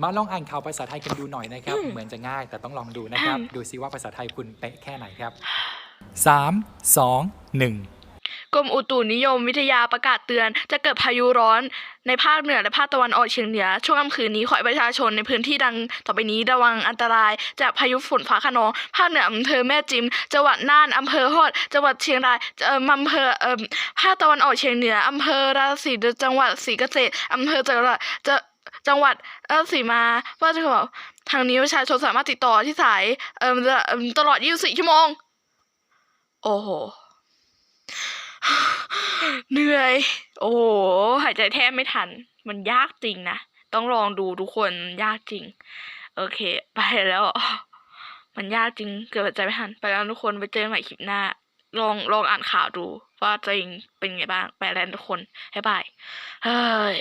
มาลองอ่านข่าวภาษาไทยกันดูหน่อยนะครับอืมเหมือนจะง่ายแต่ต้องลองดูนะครับอืมดูซิว่าภาษาไทยคุณเป๊ะแค่ไหนครับ 3 2 1 กรมอุตุนิยมวิทยาประกาศเตือน จะเกิดพายุร้อนในภาคเหนือและภาคตะวันออกเฉียงเหนือ ช่วงค่ำคืนนี้ขอให้ประชาชนในพื้นที่ดังต่อไปนี้ระวังอันตราย จากพายุฝนฟ้าคะนองภาคเหนืออำเภอแม่จิมจังหวัดน่านอำเภอฮอดจังหวัดเชียงรายเอ่ออำเภอเอ่อภาคตะวันออกเฉียงเหนืออำเภอราศีจังหวัดศรีเกษตรอำเภอจังหวัดจะ จังหวัดเออสีมาว่าจะบอกทางนี้ประชาชนสามารถติดต่อที่สายเอ่อเอิ่มตลอด 24 ชั่วโมง โอ้โห เหนื่อย โอ้โห หายใจแทบไม่ทัน มันยากจริงนะ ต้องลองดูทุกคนยากจริง โอเค ไปแล้ว มันยากจริง เกือบหายใจไม่ทัน ไปแล้วทุกคนไปเจอใหม่คลิปหน้า ลองลองอ่านข่าวดู ว่าตัวเองเป็นไงบ้าง ไปแล้วทุกคน บ๊ายบาย เฮ้ย